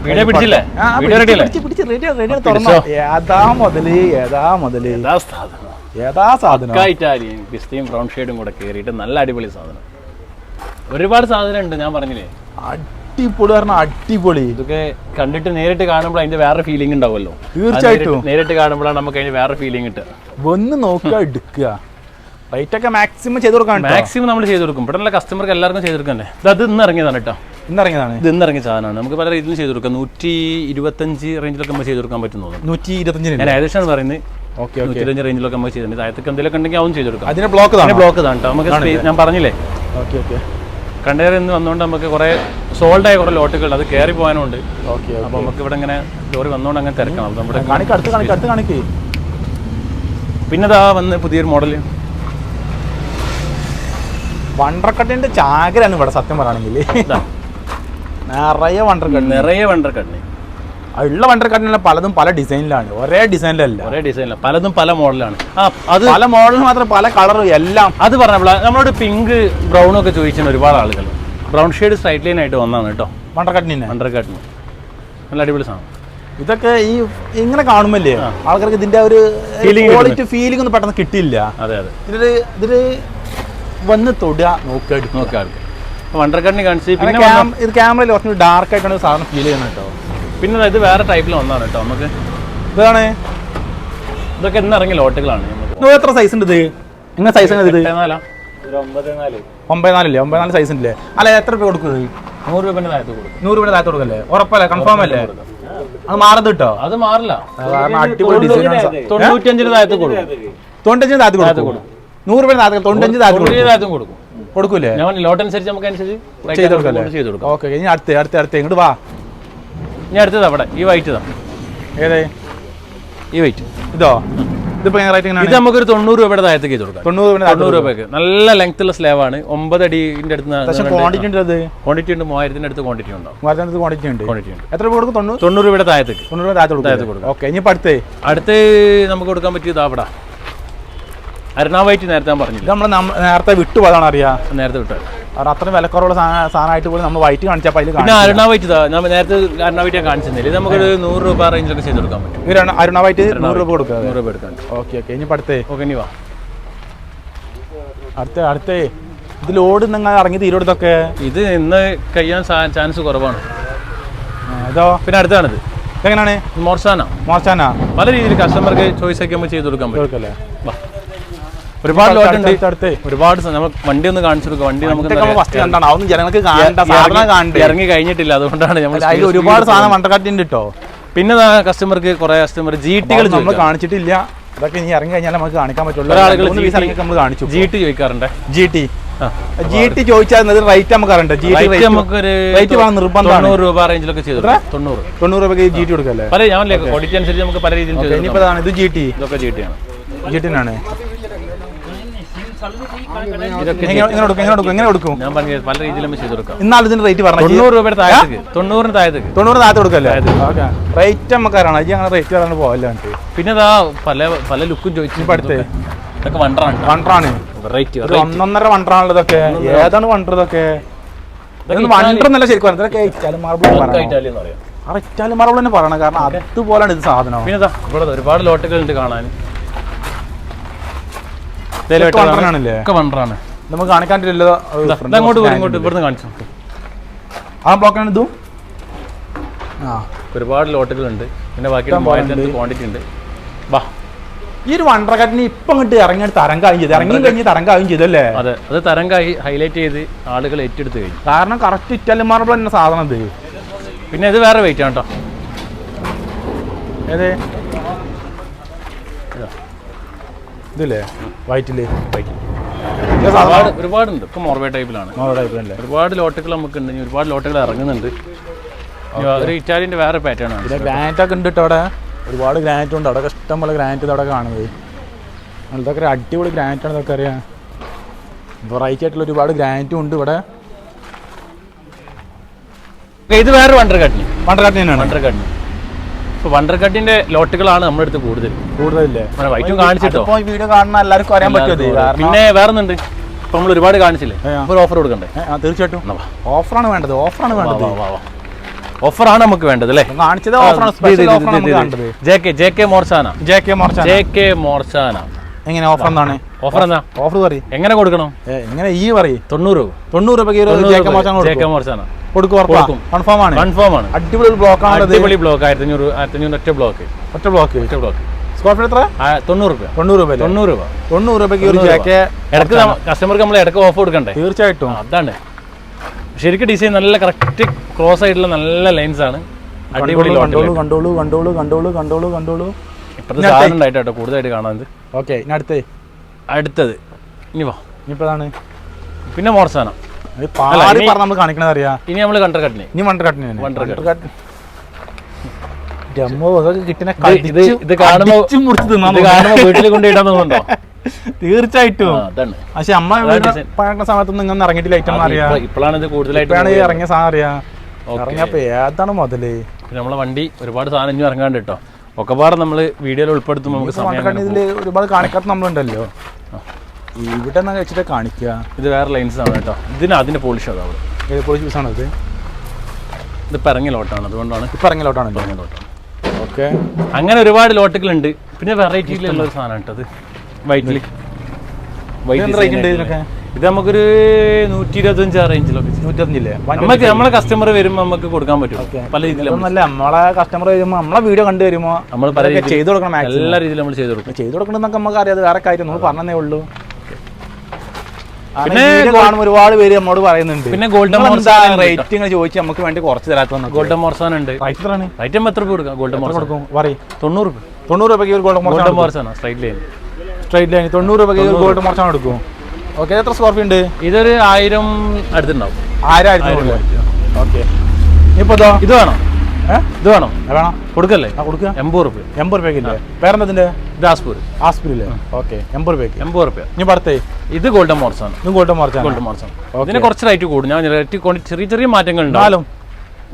വീഡിയോ പിടിച്ചില്ലേ? ആ, വീഡിയോ പിടിച്ച്, റെഡി അല്ലേ? പിടിച്ച്, പിടിച്ച്, ready ആണ്, ready ആണ്, തുറന്നോ. ഏതാ മുതൽ ഏതാ മുതൽ? ഏതാ സാധനം? ഏതാ സാധനം? പക്കാ ഇറ്റാലിയൻ പിസ്തയും ബ്രൗൺ ഷെയ്ഡും കൂടെ കയറിയിട്ട് നല്ല അടിപൊളി സാധനം. ഒരുപാട് സാധനം ഉണ്ട് ഞാൻ പറഞ്ഞില്ലേ? അടിപൊളി പറഞ്ഞ അടിപൊളി. ഇതൊക്കെ കണ്ടിട്ട് നേരിട്ട് കാണുമ്പോൾ അതിന്റെ വേറെ ഫീലിംഗ് ഉണ്ടാവുമല്ലോ. തീർച്ചയായിട്ടും. നേരിട്ട് കാണുമ്പോഴാണ് നമുക്ക് അതിന്റെ വേറെ ഫീലിംഗ് കിട്ടുക. വന്ന് നോക്കുക എടുക്കുക. റേറ്റ് ഒക്കെ മാക്സിമം ചെയ്ത് കൊടുക്കാൻ. മാക്സിമം നമ്മൾ ചെയ്ത് കൊടുക്കും. ഇവിടെ കസ്റ്റമർക്ക് എല്ലാവർക്കും ചെയ്ത് കൊടുക്കണ്ടേ? ഇത് അത് ഇന്ന് ഇറങ്ങിയതാണ് കേട്ടോ. ഇന്നിറങ്ങിയതാണ്? ഇത് ഇന്ന് ഇറങ്ങിയ സാധനമാണ്. നമുക്ക് പല രീതിയിലും ചെയ്ത് കൊടുക്കാം. നൂറ്റി ഇരുപത്തഞ്ച് റേഞ്ചിലൊക്കെ നമ്മൾ ചെയ്ത് കൊടുക്കാൻ പറ്റുന്നു നൂറ്റി ഇരുപത്തഞ്ചിന് ഞാൻ ഏകദേശം പറയുന്നത്. ഇരുപത്തഞ്ച് റേഞ്ചിലൊക്കെ നമുക്ക് ചെയ്തിട്ടുണ്ട് താഴത്തേക്ക് എന്തെങ്കിലും ഉണ്ടെങ്കിൽ അതും ചെയ്ത് കൊടുക്കാം. അതിന് ബ്ലോക്ക് തന്നെ ബ്ലോക്ക് ഇതാണ് കേട്ടോ നമുക്ക് ഞാൻ പറഞ്ഞില്ലേ? Okay okay. കണ്ടെയ്നർ എന്ന് വന്നുകൊണ്ട് നമുക്ക് കുറേ സോൾഡ് ആയ കുറേ ലോട്ടുകൾ അത് കയറി പോകാനുണ്ട്. ഓക്കെ അപ്പോൾ നമുക്ക് ഇവിടെ ഇങ്ങനെ ലോറി വന്നുകൊണ്ട് അങ്ങനെ തിരക്കണം. നമ്മുടെ അടുത്ത് കാണിക്ക് അടുത്ത് കാണിക്ക്. പിന്നെ ഇതാ വന്ന് പുതിയൊരു മോഡൽ വണ്ടർക്കട്ടിന്റെ ചാകരാണ് ഇവിടെ സത്യം പറയുകയാണെങ്കിൽ. ഇതാ വണ്ടർ വണ്ടർക്കട്ട് നിറയെ വണ്ടർ കണ്ണി ഉള്ള വണ്ടർ വണ്ടർക്കട്ടിന് പലതും പല ഡിസൈനിലാണ് ഒരേ ഡിസൈനിലല്ല ഒരേ ഡിസൈനിലാണ് പലതും പല മോഡലാണ് ആ അത് പല മോഡൽ മാത്രം പല കളറും എല്ലാം. അത് പറഞ്ഞപ്പോൾ നമ്മളോട് പിങ്ക് ബ്രൗൺ ഒക്കെ ചോദിച്ചാൽ ഒരുപാട് ആളുകൾ. ബ്രൗൺ ഷെയ്ഡ് സ്ട്രൈറ്റ് ലൈൻ ആയിട്ട് വന്നതാണ് കേട്ടോ. വണ്ടർ കട്ടിന് വണ്ടർ കട്ടിന് നല്ല അടിപൊളി സാധനം. ഇതൊക്കെ ഈ ഇങ്ങനെ കാണുമല്ലേ ആൾക്കാർക്ക് ഇതിന്റെ ഒരു ക്വാളിറ്റി ഫീലിംഗ് ഒന്നും പെട്ടെന്ന് കിട്ടില്ല അതെ അതെ. ഇതിൽ ഇതിൽ വന്ന് തൊടുക നോക്കുക എടുക്കുക. നോക്കാം വണ്ടർ കട്ടിന് കാണിച്ച് പിന്നെ ഇത് ക്യാമറയിൽ കുറച്ച് ഡാർക്ക് ആയിട്ടാണ് സാധനം ഫീൽ ചെയ്യുന്നത് കേട്ടോ. പിന്നെ ഇത് വേറെ ടൈപ്പിൽ വന്നതാണ് കേട്ടോ നമുക്ക്. ഇതാണ്? ഇതൊക്കെ എന്ന് ഇറങ്ങിയ ലോട്ടുകളാണ് എത്ര സൈസ് ഉണ്ട് ഇത്? എങ്ങനെ സൈസ് ഇത്? ഒമ്പത് നാല് ഒമ്പത് നാലല്ലേ ഒമ്പത് നാല് സൈസ് ഉണ്ടല്ലേ അല്ല എത്ര രൂപ കൊടുക്കും? നൂറ് രൂപ നൂറ് രൂപ താഴത്ത് കൊടുക്കല്ലേ? ഉറപ്പല്ലേ? കൺഫേം അല്ലേ? അത് മാറത് കേട്ടോ? അത് മാറില്ല. കാരണം അടിപൊളി ഡിസൈൻ തൊണ്ണൂറ്റഞ്ചിന് താഴത്ത് കൊടുക്കും. തൊണ്ണൂറ്റഞ്ചിന് താഴത്ത് കൊടുക്കും. നൂറ് രൂപ താഴത്ത് തൊണ്ണൂറ്റഞ്ച് താഴത്ത് കൊടുക്കും. കൊടുക്കൂലേ? ഞാൻ ലോട്ട് അനുസരിച്ച് നമുക്ക് അനുസരിച്ച് ചെയ്ത് കൊടുക്കല്ലേ ചെയ്ത് കൊടുക്കാം. ഓക്കെ ഇനി അടുത്ത് അടുത്ത അടുത്ത് ഇങ്ങോട്ട് വാ. ഇനി അടുത്തത് അവിടെ ഈ വൈറ്റ് ഇതാ. ഏതേ? ഈ വൈറ്റ് ഇതോ? ഇതിപ്പോ ഇത് നമുക്കൊരു തൊണ്ണൂറ് രൂപയുടെ താഴത്തേക്ക് ചെയ്ത് കൊടുക്കാം. തൊണ്ണൂറ് രൂപ തൊണ്ണൂറ് രൂപയ്ക്ക്. നല്ല ലെങ്ത് ഉള്ള സ്ലാബ് ആണ്. ഒമ്പത് അടിന്റെ അടുത്ത് ക്വാണ്ടിറ്റി ഉണ്ട് ക്വാണ്ടിറ്റി ഉണ്ട് മൂവായിരത്തിന്റെ അടുത്ത് ക്വാണ്ടിറ്റി ഉണ്ടാവും മൂവായിരത്തി ക്വാണ്ടിറ്റി ഉണ്ട്. ക്വാണ്ടിറ്റി ഉണ്ട്. എത്ര രൂപ കൊടുക്കും? തൊണ്ണൂറ് രൂപയുടെ താഴത്തേക്ക്. തൊണ്ണൂറ് രൂപ താഴത്ത് താഴത്ത് കൊടുക്കും. ഓക്കെ ഇനി അടുത്ത് അടുത്ത് നമുക്ക് കൊടുക്കാൻ പറ്റിയത് അവിടെ. അരുണാ വൈറ്റ് നേരത്തെ ഞാൻ പറഞ്ഞില്ല? നമ്മൾ നേരത്തെ വിട്ടു പോയതാണ് അറിയാം. നേരത്തെ വിട്ടു. കാരണം അത്രയും വിലക്കുറവുള്ള സാധനം സാധനമായിട്ട് പോലും നമ്മൾ വൈറ്റ് കാണിച്ചപ്പോൾ അതിൽ പിന്നെ അരുണ വൈറ്റ് ഞാൻ നേരത്തെ അരുണ വൈറ്റ് ഞാൻ കാണിച്ചിരുന്നില്ല? ഇത് നമുക്കൊരു നൂറ് രൂപ റേഞ്ചിലൊക്കെ ചെയ്ത് കൊടുക്കാൻ പറ്റും. അരുണ വൈറ്റ് നൂറ് രൂപ കൊടുക്കുക. നൂറ് രൂപ എടുക്കാൻ. ഓക്കെ ഓക്കെ ഇനി പഠിത്തേ. ഓക്കെ ഇനി വാ. അടുത്ത അടുത്തേ. ഇത് ലോഡ് നിങ്ങൾ ഇറങ്ങി തീരോടത്തൊക്കെ ഇത് ഇന്ന് കഴിയാൻ ചാൻസ് കുറവാണ്. ഇതോ? പിന്നെ അടുത്താണിത്. എങ്ങനെയാണ് മോർസാന. മോർസാന. പല രീതിയിൽ കസ്റ്റമർക്ക് ചോയ്സ് ഒക്കെ നമ്മൾ ചെയ്ത് കൊടുക്കാൻ പറ്റും. അല്ലേ വാ. ഒരുപാട് ലോട്ടുണ്ട് ഒരുപാട് സ- വണ്ടി ഒന്ന് കാണിച്ചു കൊടുക്കുക വണ്ടി നമുക്ക് ഫസ്റ്റ് കണ്ടാണ്. അതൊന്നും ജനങ്ങൾക്ക് കാണണ്ട. ഇറങ്ങി- കഴിഞ്ഞിട്ടില്ല. അതുകൊണ്ടാണ് നമ്മൾ അതിൽ ഒരുപാട് സാധനം വണ്ടക്കാട്ടുണ്ട് കേട്ടോ പിന്നെ കസ്റ്റമർക്ക് കുറെ കസ്റ്റമർ ജി ടികൾ നമ്മൾ കാണിച്ചിട്ടില്ല. അതൊക്കെ ഇനി ഇറങ്ങി കഴിഞ്ഞാൽ നമുക്ക് കാണിക്കാൻ പറ്റുള്ളൂ. ഒരാളുകൾ നമ്മൾ കാണിച്ചു ജി ടി ചോദിക്കാറുണ്ട്? G T. ജി ടി ചോദിച്ചാൽ റേറ്റ് നമുക്ക് അറിയണ്ട? ജി ടി റേറ്റ് നിർബന്ധമാണ്. തൊണ്ണൂറ് രൂപ റേഞ്ചിലൊക്കെ ചെയ്തു തൊണ്ണൂറ്. തൊണ്ണൂറ് രൂപയ്ക്ക് ജി ടി കൊടുക്കല്ലേ? പല ഞാൻ ക്വാളിറ്റി അനുസരിച്ച് നമുക്ക് പല രീതിയിൽ ഇനിയിപ്പോ ഇത് ജി ടി ഇതൊക്കെ ജി ടി ആണ്. ജി ടി ഇതൊക്കെ എങ്ങനെ എങ്ങനെ കൊടുക്കും എങ്ങനെ കൊടുക്കും എങ്ങനെ കൊടുക്കും ഞാൻ പറഞ്ഞ പല രീതിയിലും ചെയ്തു കൊടുക്കാം. ഇതിന്റെ റേറ്റ് പറഞ്ഞു തൊണ്ണൂറ് രൂപയുടെ താഴത്തേക്ക് തൊണ്ണൂറിന് താഴത്തേക്ക്. തൊണ്ണൂറ് താഴത്ത് കൊടുക്കല്ലേ? റേറ്റ് അജി അങ്ങനെ റേറ്റ് പിന്നെ പല പല ലുക്കും ചോദിച്ചു അടുത്ത് ഇതൊക്കെ. വണ്ടറാണ് വണ്ടറാണ്. ഒന്നൊന്നര വണ്ടറാണല്ലോ ഇതൊക്കെ. ഏതാണ് വണ്ടർ ഇതൊക്കെ? ഇതൊന്നും വണ്ടർ എന്നല്ല ശരിക്കും പറഞ്ഞത്. ഇതൊക്കെ ഇറ്റാലിയൻ മാർബിൾ ഇറ്റാലിയൻ പറയാം. ആ ഇറ്റാലിയൻ മാർബിൾ തന്നെ പറയണം. കാരണം അതുപോലെയാണ് ഇത് സാധനം. പിന്നെ ഇവിടെ ഒരുപാട് ലോട്ടുകൾ ഉണ്ട് കാണാൻ. ഒക്കെ വണ്ടറാണ്. നമുക്ക് കാണിക്കാൻ പറ്റില്ലല്ലോ അത് ഇതാ, അങ്ങോട്ട് ഇങ്ങോട്ട് ഇവിടുന്ന് കാണിച്ചു. ആ ബ്ലോക്കാണ് ഇതും? ആ ഒരുപാട് ലോട്ടുകളുണ്ട്. പിന്നെ ബാക്കി ക്വാണ്ടിറ്റി ഉണ്ട്. വാ. ഈ ഒരു വണ്ടർകട്ടിന് ഇപ്പൊ ഇങ്ങോട്ട് ഇറങ്ങി തരംഗായും ചെയ്ത്. ഇറങ്ങി കഴിഞ്ഞ് തരംഗായും ചെയ്തല്ലേ അതെ അത് തരംഗായി ഹൈലൈറ്റ് ചെയ്ത് ആളുകൾ ഏറ്റെടുത്ത് കഴിഞ്ഞു. കാരണം കറക്റ്റ് ഇറ്റാലിയൻ മാർബിൾ തന്നെ സാധനം ഇത്. പിന്നെ ഇത് വേറെ വെയിറ്റ് ആണ് കേട്ടോ ഏത്? ഇതില്ലേ? വൈറ്റിൽ. ഒരുപാട് ഒരുപാടുണ്ട്. ഇപ്പം മോർവേ ടൈപ്പിലാണ് ഒരുപാട് ലോട്ടുകൾ നമുക്ക് ഉണ്ട്. ഒരുപാട് ലോട്ടുകൾ ഇറങ്ങുന്നുണ്ട്. ഒരു ഇറ്റാലിയന്റെ വേറെ പാറ്റേൺ ആണ്. ഗ്രാനൈറ്റ് ഒക്കെ ഉണ്ട് കേട്ടോ അവിടെ. ഒരുപാട് ഗ്രാനൈറ്റ് ഉണ്ട്. അവിടെ ഇഷ്ടംപോലെ ഗ്രാനൈറ്റ് അവിടെ കാണുന്നത്. ഇതൊക്കെ ഒരു അടിപൊളി ഗ്രാനൈറ്റ് ആണ് ഇതൊക്കെ അറിയാം. വെറൈറ്റി ആയിട്ടുള്ള ഒരുപാട് ഗ്രാനൈറ്റും ഉണ്ട് ഇവിടെ. ഇത് വേറെ വണ്ടർ കട്ടിന് വണ്ടർകാട്ടിന് തന്നെയാണ്. വണ്ടർ കട്ടിന് വണ്ടർ ലോട്ടുകളാണ് നമ്മുടെ അടുത്ത് കൂടുതൽ. കൂടുതലില്ലേ? വൈറ്റും കാണിച്ചിട്ടോ? വീഡിയോ കാണുന്ന എല്ലാവർക്കും അറിയാൻ പറ്റുമത് പിന്നെ വേറെ ഒന്നുണ്ട് ഇപ്പം നമ്മൾ ഒരുപാട് കാണിച്ചില്ലേ? ഒരു ഓഫർ കൊടുക്കണ്ടേ? തീർച്ചയായിട്ടും. ഓഫറാണ് വേണ്ടത് ഓഫറാണ് വേണ്ടത്. ഓഫറാണ് നമുക്ക് വേണ്ടത് അല്ലേ? കാണിച്ചത് ഓഫറാണ് സ്പെഷ്യൽ ഓഫർ നമുക്ക് ജെ കെ ജെ കെ മോർച്ചാന ജെ കെ മോർച്ച ജെ കെ മോർച്ചാന എങ്ങനെ ഓഫർ എന്താണ്? ഓഫർ എന്നാ ഓഫർ പറയും. എങ്ങനെ കൊടുക്കണം? എങ്ങനെ ഈ പറയും? തൊണ്ണൂറ് രൂപ. തൊണ്ണൂറ് മോർച്ച ജെ കെ മോർച്ചാന കൊടുക്കും. കൺഫേം ആണ്. കൺഫേം ആണ്. അടിപൊളി ബ്ലോക്ക് ആണ് അടിപൊളി ബ്ലോക്ക് ആയിരത്തി അഞ്ഞൂറ് ആയിരത്തി അഞ്ഞൂറ് ഒറ്റ ബ്ലോക്ക് ഒറ്റ ബ്ലോക്ക് ഒറ്റ ബ്ലോക്ക് സ്ക്വയർ ഫീറ്റ് എത്ര? തൊണ്ണൂറ് രൂപ. തൊണ്ണൂറ് രൂപ തൊണ്ണൂറ് രൂപ. തൊണ്ണൂറ് രൂപയ്ക്ക് ഒരു ഇടയ്ക്ക് കസ്റ്റമർക്ക് നമ്മൾ ഇടയ്ക്ക് ഓഫ് കൊടുക്കണ്ടേ? തീർച്ചയായിട്ടും. അതാണ്. ശരിക്കും ഡിസൈൻ നല്ല കറക്റ്റ് ക്രോസ് ആയിട്ടുള്ള നല്ല ലൈൻസ് ആണ്. അടിപൊളി കണ്ടോളൂ കണ്ടോളൂ കണ്ടോളൂ കണ്ടോളൂ കണ്ടോളൂ കണ്ടോളൂ ഇപ്പോഴത്തെ സാധനം ഉണ്ടായിട്ട് കൂടുതലായിട്ട് കാണാൻ ഓക്കെ ഇനി അടുത്തേ. അടുത്തത്. ഇനി വാ. ഇനിയിപ്പോ പിന്നെ മോർസാനം പറഞ്ഞ് നമ്മൾ കാണിക്കണത് അറിയാം? ഇനി നമ്മൾ കണ്ടർ കട്ടിന് ഇനി വണ്ടർ കട്ടിന് വണ്ടർ കട്ട്. വീട്ടിൽ കൊണ്ടിടാൻ തോന്നുന്നുണ്ടോ? തീർച്ചയായിട്ടും. പക്ഷെ അമ്മ. പഴക്കുന്ന സമയത്തൊന്നും ഇങ്ങനെ ഇറങ്ങിയിട്ടില്ല ഐറ്റം അറിയാം. ഇപ്പോഴാണ് ഇത് കൂടുതലായിട്ട് ഇറങ്ങിയ സാധനം അറിയാം. ഇറങ്ങിയപ്പോ ഏതാണ് മുതൽ? നമ്മളെ വണ്ടി ഒരുപാട് സാധനം ഇനി ഇറങ്ങാണ്ട് കേട്ടോ ഒക്കെ പാടെ നമ്മൾ വീഡിയോയിൽ ഉൾപ്പെടുത്തുമ്പോൾ നമുക്ക് സമയം ഒരുപാട് കാണിക്കാത്ത നമ്മളുണ്ടല്ലോ. ഇവിടെ നിന്ന് വെച്ചിട്ട് കാണിക്കുക. ഇത് വേറെ ലൈൻസ് ആണ് കേട്ടോ. ഇതിന് അതിന്റെ പോളിഷ് അതാ അവിടെ? ഏത് പോളിഷ് ജ്യൂസാണ് ഇത്? ഇത് ഇറങ്ങിയ ലോട്ടാണ്. അതുകൊണ്ടാണ് പിറങ്ങി ലോട്ടാണ് പിറങ്ങി ലോട്ടാണ്. ഓക്കെ അങ്ങനെ ഒരുപാട് ലോട്ടുകളുണ്ട് പിന്നെ വെറൈറ്റിയിലുള്ള ഒരു സാധനം കേട്ടത് വൈറ്റിൽ വൈറ്റ് ഇത് നമുക്കൊരു നൂറ്റി ഇരുപത്തഞ്ച് ആ റേഞ്ചിലൊക്കെ നൂറ്റൊന്നില്ലേ നമുക്ക് നമ്മളെ കസ്റ്റമർ വരുമ്പോൾ നമുക്ക് കൊടുക്കാൻ പറ്റും. പല ഇതൊന്നല്ല നമ്മളെ കസ്റ്റമർ വരുമ്പോ നമ്മളെ വീഡിയോ കണ്ടു വരുമ്പോ നമ്മൾ പല രീതിയിൽ ചെയ്തു കൊടുക്കണം എല്ലാ രീതിയിലും നമ്മൾ ചെയ്ത് കൊടുക്കും. ചെയ്തു കൊടുക്കണമെന്നൊക്കെ നമുക്ക് അറിയാതെ വേറെ കാര്യം നമ്മൾ പറഞ്ഞതേ ഉള്ളൂ. പിന്നെ കാണുമ്പോൾ ഒരുപാട് പേര് നമ്മോട് പറയുന്നുണ്ട്. പിന്നെ ഗോൾഡൻ റേറ്റ് റേറ്റിംഗ് ചോദിച്ച് നമുക്ക് വേണ്ടി കുറച്ച് തരാത്ത ഗോൾഡൻ മോർസാൻ ഉണ്ട്. റേറ്റ് എത്ര രൂപ കൊടുക്കാം? ഗോൾഡൻ മോർസാൻ. കൊടുക്കും? പറയും. തൊണ്ണൂറ് രൂപ. തൊണ്ണൂറ് രൂപയ്ക്ക് ഒരു ഗോൾഡൻ മോർസാണ് സ്ട്രൈറ്റ് ലൈൻ സ്ട്രൈറ്റ് ലൈൻ തൊണ്ണൂറ് രൂപയ്ക്ക് ഒരു ഗോൾഡ് മോർച്ചാണ് എടുക്കും ഓക്കെ എത്ര സ്ക്വയർ ഫീറ്റ് ഉണ്ട്? ഇതൊരു ആയിരം അടുത്തുണ്ടാവും. ആയിരം ഓക്കെ ഇപ്പൊ ഇതോ? ഇത് വേണം? ഇത് വേണം. വേണം? കൊടുക്കല്ലേ? ആ കൊടുക്കുക. എൺപത് റുപ്യ. എൺപത് രൂപയ്ക്ക് ഇല്ലേ? വേറെ ഇതിന്റെ ദാസ്പൂർ ആസ്പിരില്ലേ? ഓക്കെ എൺപത് റുപ്യക്ക്. എൺപത് റുപ്യ. ഇനി പറത്തേ ഇത് ഗോൾഡൻ മോർസാണ് ഇത് ഗോൾഡൻ മോർച്ചാണ് ഗോൾഡൻ മോർസാണ് ഇതിന് കുറച്ച് റേറ്റ് കൂടും. ഞാൻ റേറ്റ് ചെറിയ ചെറിയ മാറ്റങ്ങൾ ഉണ്ടാവും.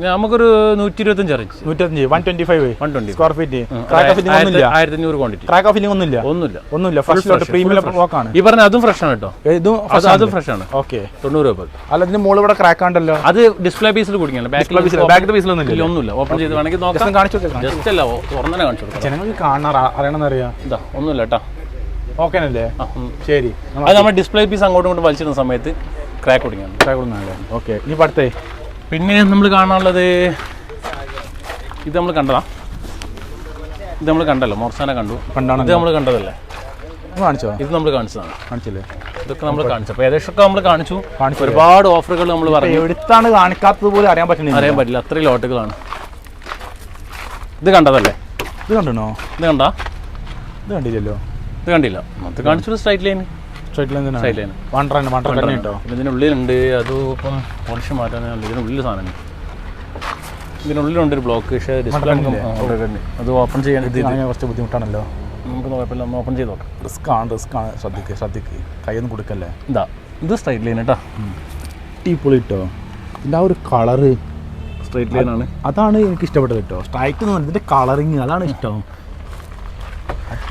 നമുക്കൊരു നൂറ്റി ഇരുപത്തഞ്ച് range നൂറ്റഞ്ച് one twenty five one twenty square feet crack filling ഒന്നുമില്ല. ആയിരത്തി അഞ്ഞൂറ് ക്വാണ്ടിറ്റി ക്രാക്ക് ഫില്ലിംഗ് ഒന്നുമില്ല. ഒന്നുമില്ല. ഒന്നുമില്ല. ഫസ്റ്റ് പ്രീമിയം ബ്ലോക്ക് ആണ്. ഈ പറഞ്ഞ അതും ഫ്രഷ് ആണ് കേട്ടോ. ഇതും അത് ഫ്രഷ് ആണ്. ഓക്കെ തൊണ്ണൂറ് രൂപ. അല്ല ഇതിന് മുകളിൽ ഇവിടെ ക്രാക്ക് ഉണ്ടല്ലോ. അത് ഡിസ്പ്ലേ പീസിൽ കുടിക്കണം. ബാക്കിൽ ബാക്ക് പീസിലൊന്നും ഇല്ല ഒന്നുമില്ല. ഓപ്പൺ ചെയ്ത് വേണമെങ്കിൽ നോക്കാം. കാണിച്ചു ജസ്റ്റ് അല്ല തുറന്നെ കാണിച്ചു കൊടുക്കാം ജനങ്ങൾക്ക് കാണാൻ അറിയണമെന്ന് അറിയാം ഇതാ ഒന്നുമില്ല കേട്ടോ. ഓക്കെ അല്ലേ? ശരി. അത് നമ്മൾ ഡിസ്പ്ലേ പീസ് അങ്ങോട്ടും ഇങ്ങോട്ടും വലിച്ചിരുന്ന സമയത്ത് ക്രാക്ക് കുടിക്കണം. ക്രാക്ക് കൊടുക്കുന്നല്ലേ ഓക്കെ ഇനി പടത്തേ പിന്നെ നമ്മൾ കാണാനുള്ളത് ഇത് നമ്മൾ കണ്ടതാ. ഇത് നമ്മൾ കണ്ടല്ലോ മോർസാന കണ്ടു. കണ്ടാണ് ഇത് നമ്മൾ കണ്ടതല്ലേ? കാണിച്ചോ ഇത് നമ്മൾ കാണിച്ചതാണ്. കാണിച്ചില്ലേ? ഇതൊക്കെ നമ്മൾ കാണിച്ചു. അപ്പോൾ ഏകദേശമൊക്കെ നമ്മൾ കാണിച്ചു. കാണിച്ചു ഒരുപാട് ഓഫറുകൾ നമ്മൾ പറഞ്ഞു. എടുത്താണ് കാണിക്കാത്തത് പോലും അറിയാൻ പറ്റുന്നത് അറിയാൻ പറ്റില്ല. അത്രയും ലോട്ടുകളാണ്. ഇത് കണ്ടതല്ലേ? ഇത് കണ്ടോ ഇത് കണ്ടാ? ഇത് കണ്ടില്ലല്ലോ. ഇത് കണ്ടില്ല. അത് കാണിച്ചു സ്ട്രൈറ്റ് ലൈൻ സ്ട്രൈറ്റ് ലൈൻ തന്നെ. സ്ട്രൈറ്റ് ലൈൻ വണ്ടർ തന്നെ വണ്ടർ തന്നെ കേട്ടോ പിന്നെ ഇതിനുള്ളിലുണ്ട് അത് ഇപ്പം പോളിഷ് മാറ്റാൻ ഇതിനുള്ളിൽ സാധനം. ഇതിനുള്ളിലുണ്ട് ഒരു ബ്ലോക്ക് പക്ഷേ ഡിസ്പ്ലേ അത് ഓപ്പൺ ചെയ്യാൻ കുറച്ച് ബുദ്ധിമുട്ടാണല്ലോ. നമുക്ക് കുഴപ്പമില്ല ഒന്ന് ഓപ്പൺ ചെയ്ത് നോക്കാം. റിസ്ക് ആണ് റിസ്ക് ആണ്. ശ്രദ്ധിക്ക് ശ്രദ്ധിക്ക്. കൈയൊന്നും കൊടുക്കല്ലേ? ഇതാ. ഇത് സ്ട്രൈറ്റ് ലൈൻ കേട്ടോ ടീപ്പൊളി കിട്ടോ ഇതിന്റെ ആ ഒരു കളറ് സ്ട്രൈറ്റ് ലൈൻ ആണ്. അതാണ് എനിക്ക് ഇഷ്ടപ്പെട്ടത് കേട്ടോ സ്ട്രൈറ്റ് എന്ന് പറഞ്ഞാൽ ഇതിന്റെ കളറിങ് അതാണ് ഇഷ്ടം.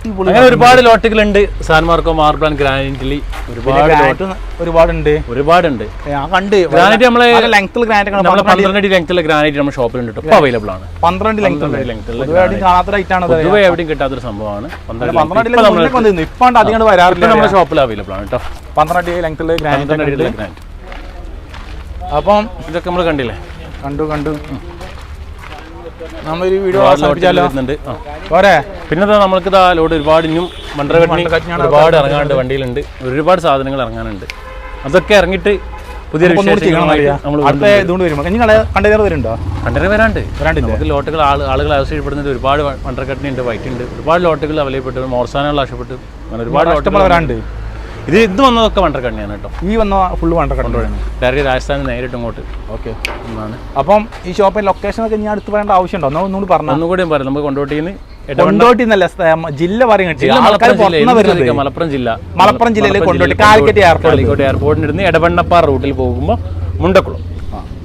അടിപൊളി അങ്ങനെ ഒരുപാട് ലോട്ടുകളുണ്ട്. സാൻമാർക്കോ മാർബിൾ ഗ്രാനൈറ്റിൽ ഒരുപാട് lot- ഗ്രാനൈറ്റ് ഒരുപാടുണ്ട്. ഒരുപാടുണ്ട്. കണ്ട്. ഗ്രാനൈറ്റ് നമ്മളെ ലെങ്ത്തിൽ ഗ്രാനൈറ്റ് പന്ത്രണ്ട് അടി ലെങ്ത്തുള്ള ഗ്രാനൈറ്റ് നമ്മുടെ ഷോപ്പിൽ ഉണ്ട് ഇപ്പോൾ അവൈലബിൾ ആണ്. പന്ത്രണ്ട് ലെങ്ത് പന്ത്രണ്ട് length ഉള്ള പൊതുവെ എവിടെയും കിട്ടാത്തൊരു സംഭവമാണ്. പന്ത്രണ്ട് ഇപ്പം അധികം വരാറില്ല. നമ്മുടെ ഷോപ്പിൽ അവൈലബിൾ ആണ് കേട്ടോ. പന്ത്രണ്ട് ലെങ്ത്തുള്ള പന്ത്രണ്ട് ഗ്രാനൈറ്റ് ഗ്രാനൈറ്റ്. അപ്പം ഇതൊക്കെ നമ്മൾ കണ്ടില്ലേ? കണ്ടു കണ്ടു. നമ്മളൊരു വീഡിയോ വരുന്നുണ്ട്. പോരെ? പിന്നെ നമ്മൾക്ക് ഇതാ ലോഡ് ഒരുപാട് ഇനിയും മണ്ടക്കട്ടിനാണ് ഒരുപാട് ഇറങ്ങാണ്ട് വണ്ടിയിലുണ്ട്. ഒരുപാട് സാധനങ്ങൾ ഇറങ്ങാനുണ്ട്. അതൊക്കെ ഇറങ്ങിട്ട് പുതിയൊരു. നമ്മൾ കണ്ടെയ്നർ വരുന്നുണ്ടോ വരാണ്ട്? നമുക്ക് ലോട്ടുകൾ ആളുകൾ ആവശ്യപ്പെടുന്നത് ഒരുപാട് മണ്ടർക്കട്ടിന് ഉണ്ട് വൈറ്റ് ഉണ്ട് ഒരുപാട് ലോട്ടുകൾ അവൈലപ്പെട്ടു മോർസാനുകൾ ആവശ്യപ്പെട്ടു. അങ്ങനെ ഒരുപാട് ലോട്ടുകൾ വരാണ്ട്. ഇത് ഇത് വന്നതൊക്കെ വണ്ടർക്കണ്ണിയാണ് കേട്ടോ. ഈ വന്ന ഫുള്ള് വണ്ടർക്കണ്ണിയാണ് ഡയറക്റ്റ് രാജസ്ഥാനിൽ നേരിട്ട് ഇങ്ങോട്ട് ഓക്കെ എന്നാണ് അപ്പം ഈ ഷോപ്പിൽ ലൊക്കേഷൻ ഒക്കെ ഞാൻ അടുത്ത് പറയേണ്ട ആവശ്യമുണ്ടോ? ഒന്ന് ഒന്നുകൂടി പറഞ്ഞു. ഒന്നുകൂടി പറയാം. നമുക്ക് കൊണ്ടോട്ടിന്ന് കൊണ്ടോട്ടിന്നല്ല ജില്ല പറയുന്നത് മലപ്പുറം ജില്ല. മലപ്പുറം ജില്ലയിലെ കൊണ്ടോട്ടി, കാലിക്കറ്റ് എയർപോർട്ട്. കാലിക്കറ്റ് എയർപോർട്ടിന് ഇരുന്ന് എടവണ്ണപ്പാറ റൂട്ടിൽ പോകുമ്പോൾ മുണ്ടക്കുളം.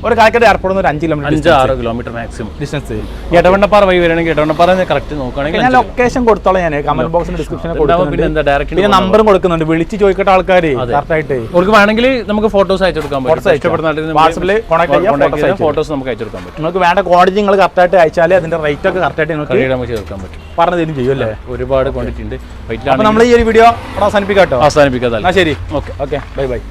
ഒരു കാക്കട എയർപോർട്ടിൽ നിന്ന് ഒരു അഞ്ച് കിലോമീറ്റർ അഞ്ച് ആറ് കിലോമീറ്റർ മാക്സിമം ഡിസ്റ്റൻസ് ഇടവണ്ണപ്പാറ വഴി വരികയാണെങ്കിൽ എടവണ്ണപ്പാറ കറക്റ്റ് നോക്കുകയാണെങ്കിൽ ഞാൻ ലൊക്കേഷൻ കൊടുത്തോളാം ഞാൻ. കമന്റ് ബോക്സിന് ഡിസ്ക്രിപ്ഷനിൽ കൊടുക്കുന്നുണ്ട്. ഡയറക്റ്റ് പിന്നെ നമ്പറും കൊടുക്കുന്നുണ്ട്. വിളിച്ച് ചോദിക്കട്ടെ ആൾക്കാർ കറക്റ്റ് ആയിട്ട്. അവർക്ക് വേണമെങ്കിൽ നമുക്ക് ഫോട്ടോസ് അയച്ചു കൊടുക്കാൻ പറ്റും. ഇഷ്ടപ്പെടുന്ന WhatsApp ചെയ്യാം, ഫോട്ടോസ് നമുക്ക് അയച്ചു കൊടുക്കാൻ പറ്റും. നിങ്ങൾക്ക് വേണ്ട ക്വാളിറ്റി നിങ്ങൾ കറക്റ്റായിട്ട് അയച്ചാൽ അതിന്റെ റേറ്റ് ഒക്കെ കറക്റ്റായിട്ട് നിങ്ങൾക്ക് നമുക്ക് ചേർക്കാൻ പറ്റും. പറഞ്ഞു തരും ചെയ്യും അല്ലേ? ഒരുപാട് ക്വാണ്ടിറ്റി ഉണ്ട്. നമ്മൾ ഈ ഒരു വീഡിയോ അവസാനിപ്പിക്കാം കേട്ടോ. അവസാനിപ്പിക്കാതെ എന്നാ ശരി. Okay okay bye bye